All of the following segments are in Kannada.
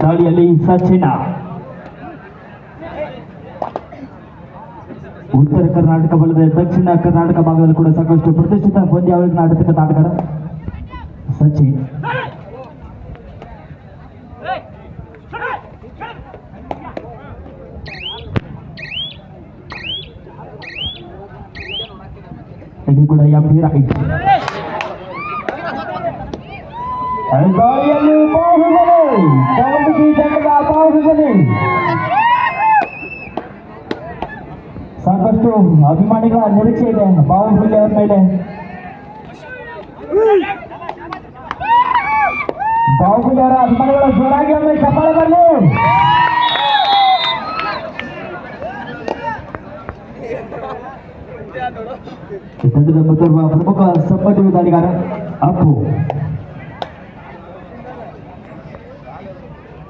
ದಾಳಿಯಲ್ಲಿ ಸಚಿನ ಉತ್ತರ ಕರ್ನಾಟಕ ಬಲದ ದಕ್ಷಿಣ ಕರ್ನಾಟಕ ಭಾಗದಲ್ಲಿ ಕೂಡ ಸಾಕಷ್ಟು ಪ್ರತಿಷ್ಠಿತ ಪಂದ್ಯಾವಳಿಗೆ ಆಡತಕ್ಕಂಥ ಆಟಗಾರ ಸಚಿನ್. ಇದು ಕೂಡ ಎಂಪಿ ರೈಟ್ ದಾಳಿಯಲ್ಲಿ ಬಾಹುಬಲಿ ಕಬಡ್ಡಿ ತಂಡದ ಬಾಹುಬಲಿ ಸಾಕಷ್ಟು ಅಭಿಮಾನಿಗಳ ನಿರೀಕ್ಷೆ ಇದೆ ಬಾಹುಬಲಿ ಅವರ ಮೇಲೆ ಬಾಹುಬಲಿ ಅವರ ಅಭಿಮಾನಿಗಳ ಜೋರಾಗಿ ಒಮ್ಮೆ ಚಪ್ಪಾಳೆ ಬರಲಿ ಈ ತಂಡದ ಮೊದಲ ಪ್ರಮುಖ ಸಪ್ಪಟ್ಟು ದಾಳಿಗಾರ ಅಪ್ಪು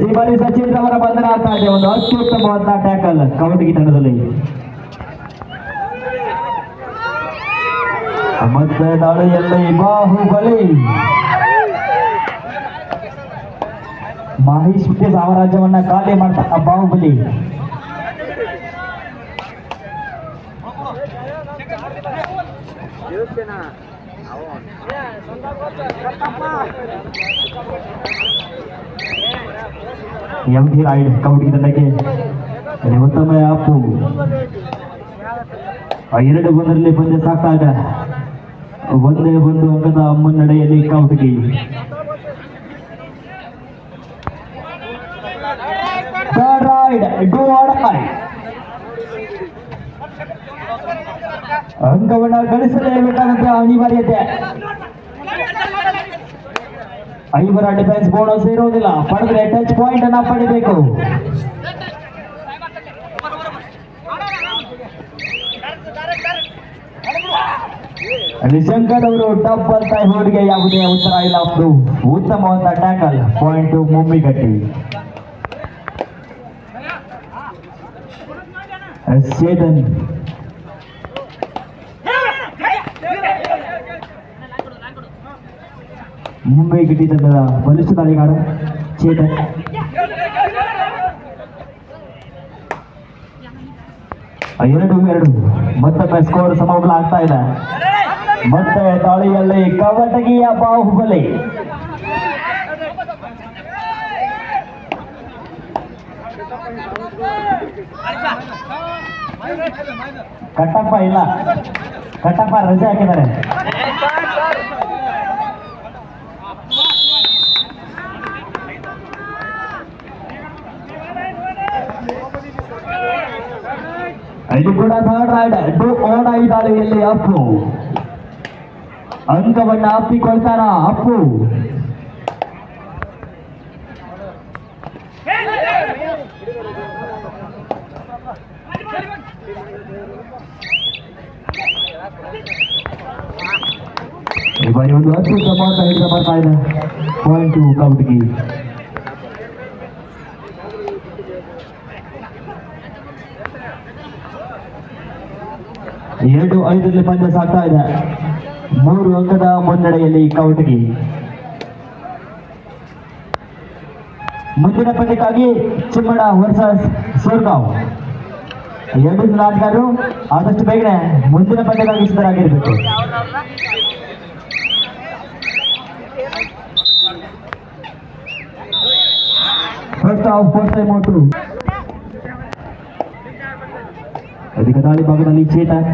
ಈ ಬಾರಿ ಸಚಿನ್ ಅವರ ಬಂಧನ ಆಗ್ತಾ ಇದೆ ಒಂದು ಅತ್ಯುತ್ತಮವಾದ ಟ್ಯಾಕಲ್ ಕಬಡ್ಡಿ ತಂಡದಲ್ಲಿ ಮತ್ತೆ ದಾಳಿಯಲ್ಲಿ ಬಾಹುಬಲಿ ಮಹೇಶ್ ಹುಟ್ಟೆ ಸಾಮ್ರಾಜ್ಯವನ್ನ ಖಾಲಿ ಮಾಡ್ತಾ ಬಾಹುಬಲಿ ಎಂ ಟಿ ರಾಯ್ಡ್ ಕಬಡ್ಡಿ ತಂಡಕ್ಕೆ ಉತ್ತಮ ಅಪ್ಪು ಎರಡು ಒಂದರಲ್ಲಿ ಪಂದ್ಯ ಸಾಕ್ತಾ ಒಂದೇ ಒಂದು ಅಂಕದ ಮುನ್ನಡೆಯಲ್ಲಿ die. ಅಂಕವನ್ನ ಅನಿವಾರ್ಯತೆ ಐವರ ಡಿಫೆನ್ಸ್ ಬೋನಸ್ ಇರೋದಿಲ್ಲ ಪಡೆದ್ರೆ ಟಚ್ ಪಾಯಿಂಟ್ ಅನ್ನ ಪಡಿಬೇಕು ನಿಶಂಕರ್ ಅವರು ಡಬ್ಬಲ್ ಟೈ ಹೋರಿಗೆ ಯಾವುದೇ ಉತ್ತರ ಇಲ್ಲ ಒಂದು ಉತ್ತಮವಾದ ಟ್ಯಾಕಲ್ ಪಾಯಿಂಟ್ ಮುಮ್ಮಿಗಟ್ಟಿ ಚೇತನ್ ಮುಂಬೈ ಗಿಟ್ಟಿ ತಂಡದ ಬಲಿಷ್ಠ ತಾಳಿಗಾರ ಚೇತನ್. ಎರಡು ಎರಡು. ಮತ್ತೊಮ್ಮೆ ಸ್ಕೋರ್ ಸಮಬಲ ಇದೆ. ಮತ್ತೆ ದಾಳಿಯಲ್ಲಿ ಕವಟಗಿಯ ಬಾಹುಬಲಿ. ಕಟ್ಟಪ್ಪ ಇಲ್ಲ. ಕಟ್ಟಪ್ಪ ರಜೆ ಹಾಕಿದ್ದಾರೆ. ಇದು ಕೂಡ ಥರ್ಡ್ ರೈಡ್ ಡು ಓಡ ಈ ದಾಳಿಯಲ್ಲಿ ಅಪ್ಪು ಅಂಕವನ್ನ ಅಪ್ಪಿಕೊಳ್ತಾರ ಅಪ್ಪು ಈ ಬಾರಿ ಒಂದು ಅತ್ಯುತ್ತಮವಾದ ಹಿಡಿತ ಬರ್ತಾ ಇದೆ ಪಾಯಿಂಟ್ ಕೌಟಿಗೆ ಎರಡು ಐದರಲ್ಲಿ ಪಂದ್ಯ ಸಾಗ್ತಾ ಇದೆ. ಮೂರು ಅಂಕದ ಮುನ್ನಡೆಯಲ್ಲಿ ಕೌಟಗಿ ಮುಂದಿನ ಪಂದ್ಯಕ್ಕಾಗಿ ಚಿಮ್ಮಡ ವರ್ಸಸ್ ಸೋರ್ಗಾವ್. ಎರಡು ಜನ ಆಟಗಾರರು, ಆದಷ್ಟು ಬೇಗನೆ ಮುಂದಿನ ಪಂದ್ಯಕ್ಕಾಗಿ ಸಿದ್ಧರಾಗಿರ್ಬೇಕು. First of first time out ಅಧಿಕ ದಾಳಿ ಭಾಗದಲ್ಲಿ ಚೇತನ್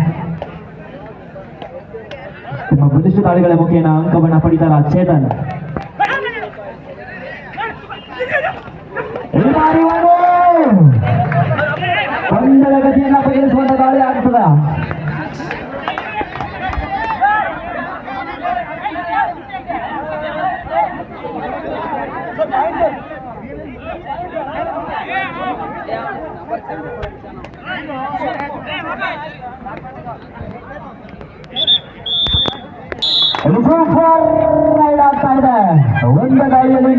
ನಿಮ್ಮ ಬಲಿಷ್ಠ ದಾಳಿಗಳ ಮುಖೇನ ಅಂಕವನ್ನ ಪಡಿತಾರ ಚೇತನ್ ಈ ಬಾರಿ ಒಂದು ಪಂದ್ಯದ ಗತಿಯನ್ನ ಬದಲಿಸುವಂತ ದಾಳಿಯಲ್ಲಿ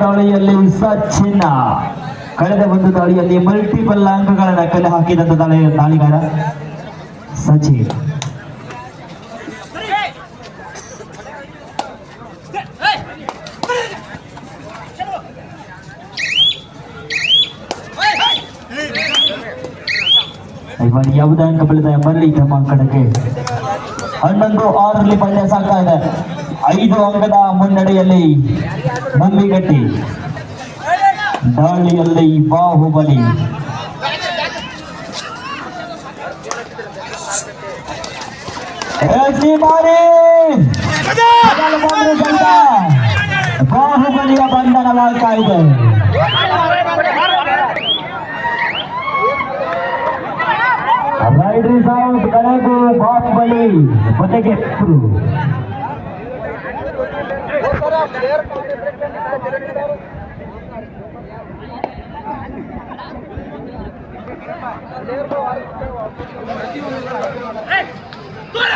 ದಾಳಿಯಲ್ಲಿ ಸಚಿನ್ ಕಳೆದ ಒಂದು ದಾಳಿಯಲ್ಲಿ ಮಲ್ಟಿಪಲ್ ಅಂಕಗಳನ್ನ ಕಲೆ ಹಾಕಿದಂತ ದಾಳಿ ದಾಳಿಗಾರ ಸಚಿನ್ ಇವಾಗ ಯಾವುದೇ ಅಂಕ ಬೆಳೆದ ಬರಲಿ ತಮ್ಮ ಅಂಕಣಕ್ಕೆ ಹನ್ನೊಂದು ಆರರಲ್ಲಿ ಪಂದ್ಯ ಸಾಗ್ತಾ ಇದೆ ಐದು ಅಂಗದ ಮುನ್ನಡೆಯಲ್ಲಿ ನಂಬಿಗಟ್ಟಿ ದಾಳಿಯಲ್ಲಿ ಬಾಹುಬಲಿ. ಬಾಹುಬಲಿಯ ಬಂಧನವಾಗ್ತಾ ಇದೆ ರೈಡರ್ಸ್ ಔಟ್ ಕಡೆಗೂ ಬಾಹುಬಲಿ ಜೊತೆಗೆ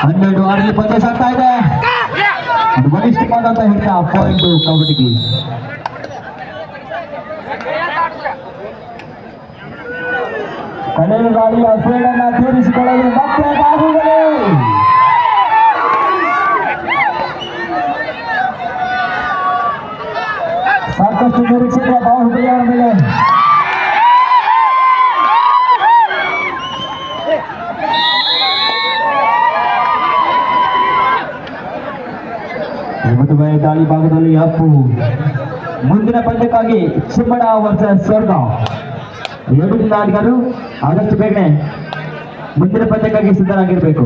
ಹನ್ನೆರಡು ಆರಲ್ಲಿ ಪಂದ್ಯ ಸಾಗ್ತಾ ಇದೆ ಅದು ಬಲಿಷ್ಠವಾದಂತ ಹಿಡಿತ ಪಾಯಿಂಟ್ ಕಬಡ್ಡಿಗೆ ಕಡೆಯ ಗಾಡಿಯ ಸೇಡನ್ನ ತೀರಿಸಿಕೊಳ್ಳಲು ಮತ್ತೆ ಬಾಹುಬಲಿ ಸಾಕಷ್ಟು ನಿರೀಕ್ಷೆಯ ಬಾಹುಬಲಿಯ ಮೇಲೆ? ಇವತ್ತು ದಾಳಿ ಭಾಗದಲ್ಲಿ ಅಪ್ಪು. ಮುಂದಿನ ಪಂದ್ಯಕ್ಕಾಗಿ ಚಿಮ್ಮಡ ವರ್ಸಸ್ ಸ್ವರ್ಗ. ಎರಡು ಜಿಲ್ಲಾಧಿಕಾರು ಆದಷ್ಟು ಬೇಗನೆ ಮುಂದಿನ ಪಂದ್ಯಕ್ಕಾಗಿ ಸಿದ್ಧರಾಗಿರ್ಬೇಕು.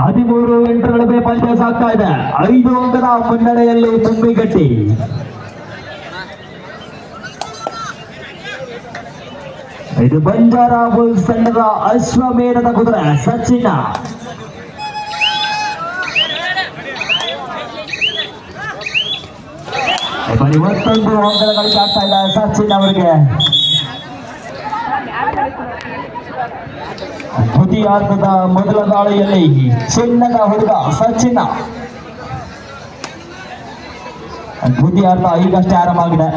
ಹದಿಮೂರು ಎಂಟರ ನಡುವೆ ಪಂದ್ಯ ಸಾಗ್ತಾ ಇದೆ. ಐದು ಅಂಕದ ಮುನ್ನಡೆಯಲ್ಲಿ ತುಂಬಿಗಟ್ಟಿ. ಇದು ಬಂಜಾರ ಬುಲ್ಸ್ ತಂಡದ ಅಶ್ವಮೇಧದ ಕುದುರೆ, ಸಚಿನ. ಅಂಕದ ಗಳಿಕೆ ಆಗ್ತಾ ಇಲ್ಲ ಸಚಿನ್ ಅವರಿಗೆ. ದ್ವಿತೀಯಾರ್ಧದ ಮೊದಲ ದಾಳಿಯಲ್ಲಿ ಚಿನ್ನದ ಹುಡುಗ ಸಚಿನ. ದ್ವಿತೀಯಾರ್ಧ ಈಗಷ್ಟೇ ಆರಂಭವಾಗಿದೆ.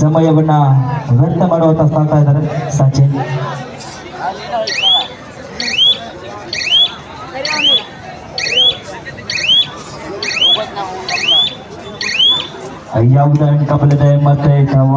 ಸಮಯವನ್ನ ವ್ಯರ್ಥ ಮಾಡುವಂತ ಸಾಕ್ತಾ ಇದ್ದಾರೆ ಸಚಿನ್. ಯಾವುದೇ ಅಂಕ ಬಲಿದೆ ಮತ್ತೆ ನಾವು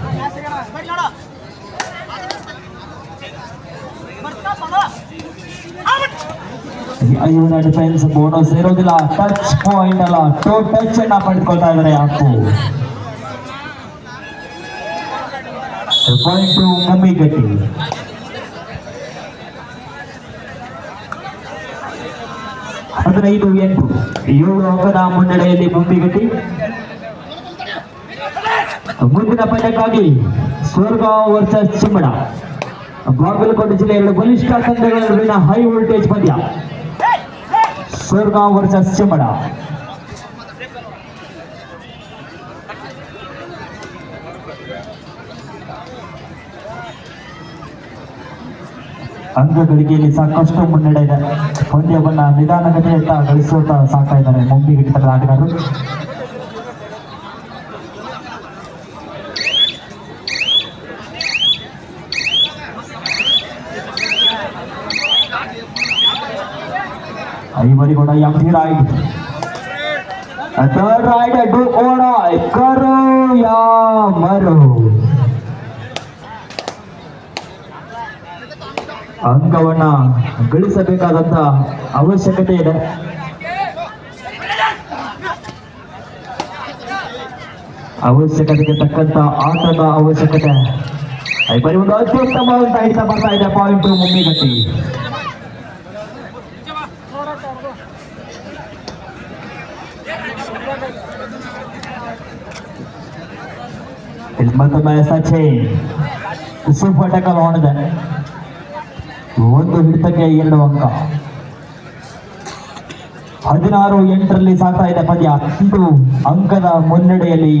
ಇವನ ಡಿಫೆನ್ಸ್ ಬೋನಸ್ ಇರೋದಿಲ್ಲ ಟಚ್ ಪಾಯಿಂಟ್ ಅಲ್ಲ. ಟೋ ಟಚ್ ಅನ್ನ ಪಡೆದುಕೊಳ್ತಾ ಇದ್ದಾರೆ ಅಪ್ಪು ಪಾಯಿಂಟ್ ಮಮ್ಮಿ ಗಟ್ಟಿ. ಹದಿನೈದು ಎಂಟು. ಏಳು ಅಂಕದ ಮುನ್ನಡೆಯಲ್ಲಿ ಮುಂಬಿಗಟ್ಟಿ ಮುಂದಿನ ಪಂದ್ಯಕ್ಕಾಗಿ ಸ್ವರ್ಗ ವರ್ಸಸ್ ಚಿಮ್ಮಣ ಬಾಗಲಕೋಟೆ ಜಿಲ್ಲೆ ಎರಡು ಬಲಿಷ್ಠ ತಂಡಗಳ ಹೈ ವೋಲ್ಟೇಜ್ ಪಂದ್ಯ. ಸ್ವರ್ಗ ವರ್ಸಸ್ ಚಿಮ್ಮಡ ಅಂಕ ಗಳಿಕೆಯಲ್ಲಿ ಸಾಕಷ್ಟು ಮುನ್ನಡೆ ಇದೆ. ಪಂದ್ಯವನ್ನ ನಿಧಾನಗತಿಯತ್ತ ಗಳಿಸುತ್ತಾ ಸಾಕ್ತಾ ಇದ್ದಾರೆ ಮುಂಬಿಗಿಟ್ಟ ಆಟಗಾರರು. ಐವರಿ ಕೂಡ ಎಂಟಿ ರೈಟ್ ಥರ್ಡ್ ರೈಟ್ ಡು ಓಡ ಕರು ಯಾ ಮರು ಅಂಕವನ್ನ ಗಳಿಸಬೇಕಾದಂತ ಅವಶ್ಯಕತೆ ಇದೆ. ಅವಶ್ಯಕತೆಗೆ ತಕ್ಕಂತ ಆಟದ ಅವಶ್ಯಕತೆ. ಬರೀ ಒಂದು ಅತ್ಯುತ್ತಮವಾದಂತ ಹಿಡಿತ ಬರ್ತಾ ಇದೆ ಪಾಯಿಂಟ್ ಮುಮ್ಮಿಗಟ್ಟಿ. ಇಲ್ಲಿ ಮತ್ತೊಮ್ಮೆ ಸಚಿನ್ ಪಟಕಲ್ ಟಕಲ್ ಹೊಡೆದೆ ಒಂದು ಹಿಡಿತಕ್ಕೆ ಎರಡು ಅಂಕ. ಹದಿನಾರು ಎಂಟರಲ್ಲಿ ಸಾಗ್ತಾ ಇದೆ ಪದ್ಯ. ಹತ್ತು ಅಂಕದ ಮುನ್ನಡೆಯಲ್ಲಿ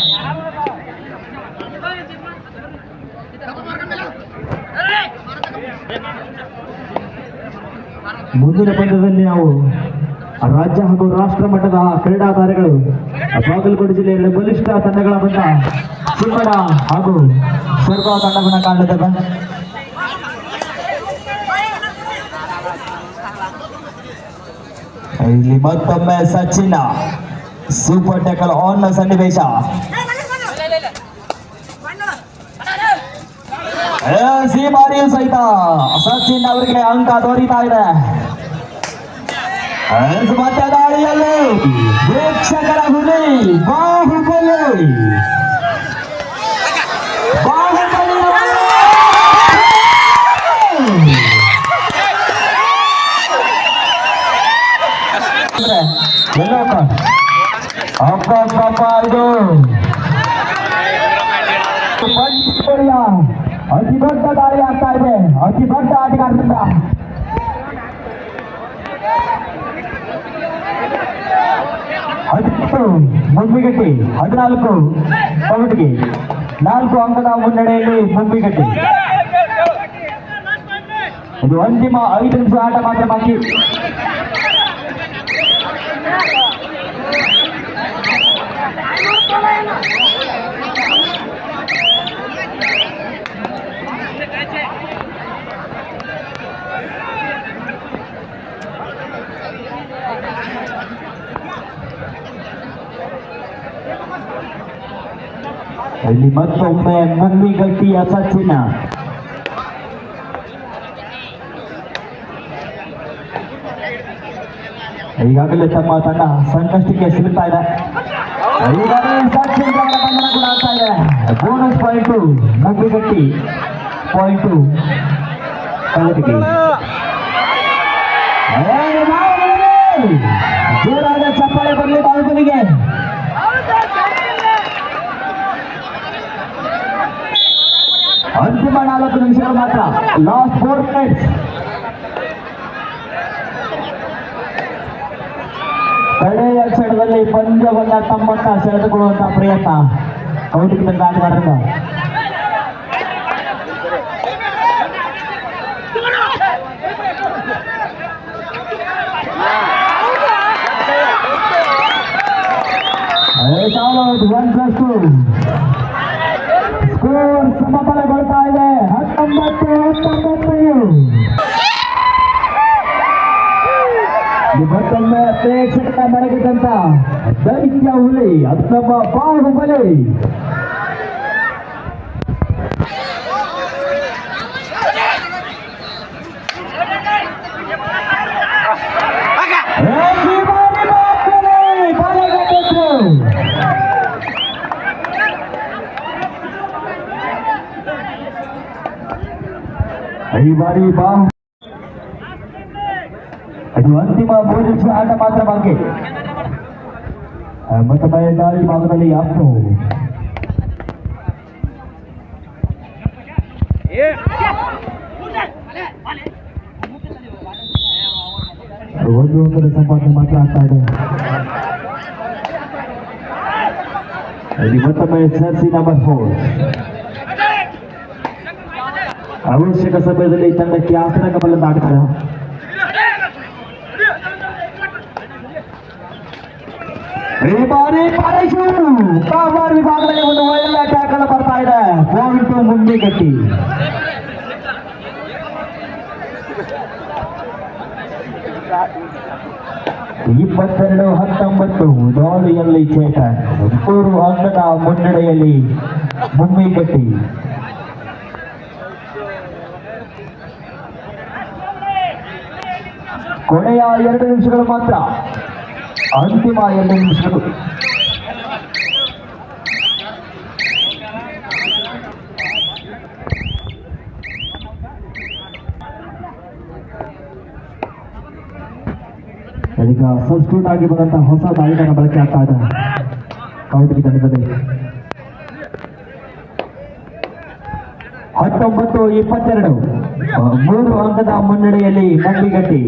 ಮುಂದಿನ ಪಂದ್ಯದಲ್ಲಿ ನಾವು ರಾಜ್ಯ ಹಾಗೂ ರಾಷ್ಟ್ರ ಮಟ್ಟದ ಕ್ರೀಡಾ ತಾರೆಗಳು ಬಾಗಲಕೋಟೆ ಜಿಲ್ಲೆಯಲ್ಲಿ ಬಲಿಷ್ಠ ತಂಡಗಳ ಬಂದ ಚಿಮ್ಮಡ ಹಾಗೂ ಸರ್ವ ತಂಡವನ್ನು ಕಾಣಲಿದ್ದೇವೆ ಇಲ್ಲಿ ಮತ್ತೊಮ್ಮೆ ಸಚಿನ ಸೂಪರ್ ಟೆಕಲ್ ಆನ್ ಸನ್ನಿವೇಶ. ಎಸ್, ಈ ಬಾರಿಯೂ ಸಹಿತ ಸಚಿನ್ ಅವರಿಗೆ ಅಂಕ ದೊರೀತಾ ಇದೆ ಎಸ್, ಮತ್ತೆ ದಾಳಿಯಲ್ಲಿ ಪ್ರೇಕ್ಷಕರ ಹುಲಿ ಬಾಹುಬಲಿ ಬಾಹುಬಲಿ ಎಲ್ಲೋ ಅಪ್ಪ ಅಪ್ಪ ಇದು ಅತಿ ದೊಡ್ಡ ದಾಳಿ ಆಗ್ತಾ ಇದೆ ಅತಿ ದೊಡ್ಡ ಆಟಗಾರರಿಂದ ಹದಿನೆಂಟು ಮುಂಬಿಗಟ್ಟಿ ಹದಿನಾಲ್ಕು ಕವಟಿಗೆ ನಾಲ್ಕು ಅಂಕದ ಮುನ್ನಡೆಯಲ್ಲಿ ಮುಂಬಿಗಟ್ಟಿ ಇದು ಅಂತಿಮ ಐದು ನಿಮಿಷ ಆಟ ಮಾತ್ರ ಬಾಕಿ ಇಲ್ಲಿ ಮತ್ತೊಮ್ಮೆ ಮುಂಬಿಗಟ್ಟಿಯ ಸಚಿನ ಈಗಾಗಲೇ ತಮ್ಮ ತಂಡ ಸಂಕಷ್ಟಕ್ಕೆ ಸಿಗುತ್ತಾ ಇದೆ ಈಗಾಗಲೇ ಸಚಿನ್ ಅವರ ಬಂಧನ ಕೂಡ ಆಗ್ತಾ ಇದೆ ಬೋನಸ್ ಪಾಯಿಂಟು ಮುಂಬಿಗಟ್ಟಿ ಪಾಯಿಂಟು ಕವಟಿಗೆ ಜೋರಾದ ಚಪ್ಪಾಳೆ ಬರಲಿ ಬಾಹುಬಲಿಗೆ ನಾಲ್ಕು ನಿಮಿಷಗಳು ಮಾತ್ರ ಲಾಸ್ಟ್ ಫೋರ್ ಮಿನಿಟ್ಸ್ ಕಡೆಯ ಕ್ಷಣದಲ್ಲಿ ಪಂದ್ಯವನ್ನ ತಮ್ಮತ್ತ ಸೆಳೆದುಕೊಳ್ಳುವಂತಹ ಪ್ರಯತ್ನ ಕೌಟಿಗೆ ಬಂದ ಆಟಗಾರರಿಂದ ಒನ್ ಪ್ಲಸ್ ಟು Score ಸಮಬಲಗೊಳ್ತಾ ಇದೆ. ಹತ್ತೊಂಬತ್ತು ಹತ್ತೊಂಬತ್ತು. ಮತ್ತೊಮ್ಮೆ ಪ್ರೇಕ್ಷಕರ ಮರಗಿದಂತ ದೈತ್ಯ ಹುಲಿ ಅದು ಬಾಹುಬಲಿ ಈ ಬಾರಿ ಬಾಹು ಅದು ಅಂತಿಮ ಮೂರು ನಿಮಿಷ ಆಟ ಮಾತ್ರ ಬಾಕಿ ಆ, ಮತ್ತೊಮ್ಮೆ ದಾಳಿ ಭಾಗದಲ್ಲಿ ಅಪ್ಪು ಒಂದು ಅಂಕದ ಸಂಪಾದನೆ ಮಾತ್ರ ಆಗ್ತಾ ಇದೆ ಇಲ್ಲಿ ಮತ್ತೊಮ್ಮೆ ಸರ್ಸಿ ನಂಬರ್ ಫೋರ್ ಅವಶ್ಯಕ ಸಮಯದಲ್ಲಿ ತಂಡಕ್ಕೆ ಆಸನಗಬಲ್ಲದ ಆಟಗಾರ. ಈ ಬಾರಿ ಪಾರೇಶು ಕಾಬಾರ್ ವಿಭಾಗದಲ್ಲಿ ಒಂದು ಒಳ್ಳೆ ಟ್ಯಾಕಲ್ ಬರ್ತಾ ಇದೆ. ಪಾಯಿಂಟ್ ಮುಂದೆ ಗಟ್ಟಿ ಇಪ್ಪತ್ತೆರಡು ಹತ್ತೊಂಬತ್ತು ದಾಳಿಯಲ್ಲಿ ಚೇತನ್. ಮೂರು ಅಂಕದ ಮುನ್ನಡೆಯಲ್ಲಿ ಮುಂಬೈ ಕೊನೆಯ ಎರಡು ನಿಮಿಷಗಳು ಮಾತ್ರ. ಅಂತಿಮ ಎರಡು ನಿಮಿಷಗಳು. ಈಗ ಸಬ್ಸ್ಟ್ಯೂಟ್ ಆಗಿ ಬಂದಂತಹ ಹೊಸ ದಾಳಿಗಳ ಬಳಕೆ ಆಗ್ತಾ ಇದೆ. ಕೌಟಿಗೆ ತಂಡದಲ್ಲಿ. ಹತ್ತೊಂಬತ್ತು ಇಪ್ಪತ್ತೆರಡು ಮೂರು ಅಂಕದ ಮುನ್ನಡೆಯಲ್ಲಿ ಮಂಡಿಗಟ್ಟಿ.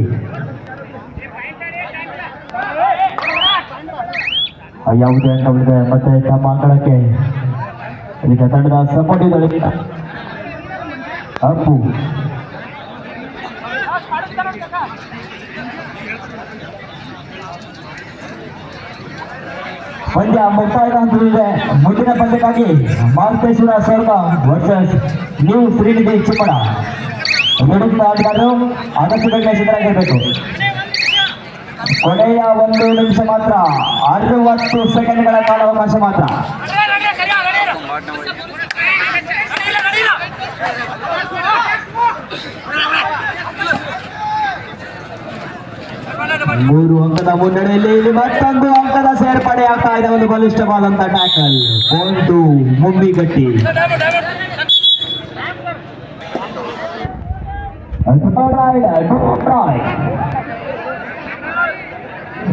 ಯಾವುದೇ ಉಳಿದೆ ಮತ್ತೆ ತಮ್ಮ ಅಂಗಳಕ್ಕೆ ಈಗ ತಂಡದ ಸಪೋರ್ಟ್ ಇದೆ ಅಪ್ಪು. ಪಂದ್ಯ ಮುಕ್ತಾಯದ ಹಂತದಲ್ಲಿದೆ ಮುಂದಿನ ಪಂದ್ಯಕ್ಕಾಗಿ ಮಾರುತೇಶ್ವರ ಸ್ವರ್ಗ ವರ್ಸಸ್ ನ್ಯೂ ಶ್ರೀನಿಧಿ ಚಿಮ್ಮಡ ವಿರುದ್ಧ ಆಟಗಾರರು ಆದಷ್ಟು ಸಿದ್ಧರಾಗಿರಬೇಕು. ಕೊನೆಯ ಒಂದು ನಿಮಿಷ ಮಾತ್ರ. ಅರವತ್ತು ಸೆಕೆಂಡ್ಗಳ ಕಾಲಾವಕಾಶ ಮಾತ್ರ. ಮೂರು ಅಂಕದ ಮುನ್ನಡೆಯಲ್ಲಿ ಇಲ್ಲಿ ಮತ್ತೊಂದು ಅಂಕದ ಸೇರ್ಪಡೆ ಆಗ್ತಾ ಇದೆ. ಒಂದು ಬಲಿಷ್ಠವಾದಂತ ಟ್ಯಾಕಲ್ ಒಂದು